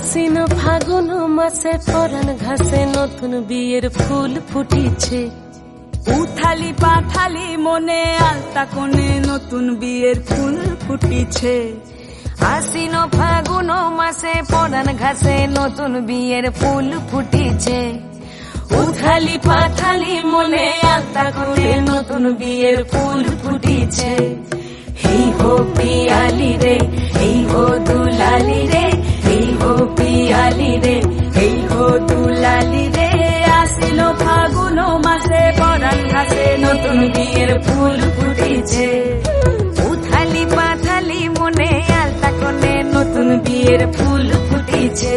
ফাগুন মাসে পরান ঘাসে নতুন বিয়ের ফুল ফুটিছে। উথালি পাথালি মনে আলতা কোণে নতুন বিয়ের ফুল ফুটিছে। আশ্বিন ফাগুন মাসে পরান ঘাসে নতুন বিয়ের ফুল ফুটিছে। উথালি পাথালি মনে আলতা করে নতুন বিয়ের ফুল ফুটিছে। হো পিয়ালি পিয়ালি রে। এই হো দুলালি রে, আসিল ফাগুন মাসে পরান ঘাসে নতুন বিয়ের ফুল ফুটেছে। উথালি পাথালি মনে আলতা কোণে নতুন বিয়ের ফুল ফুটেছে।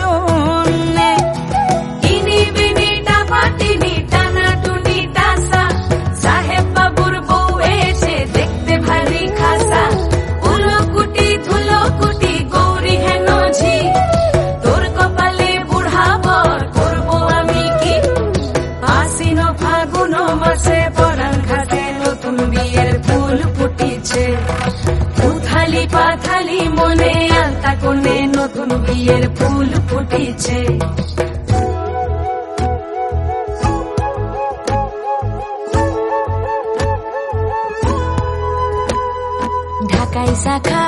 মনে আলতা কোণে নতুন বিয়ের ফুল ফুটিছে। ঢাকাই শাখা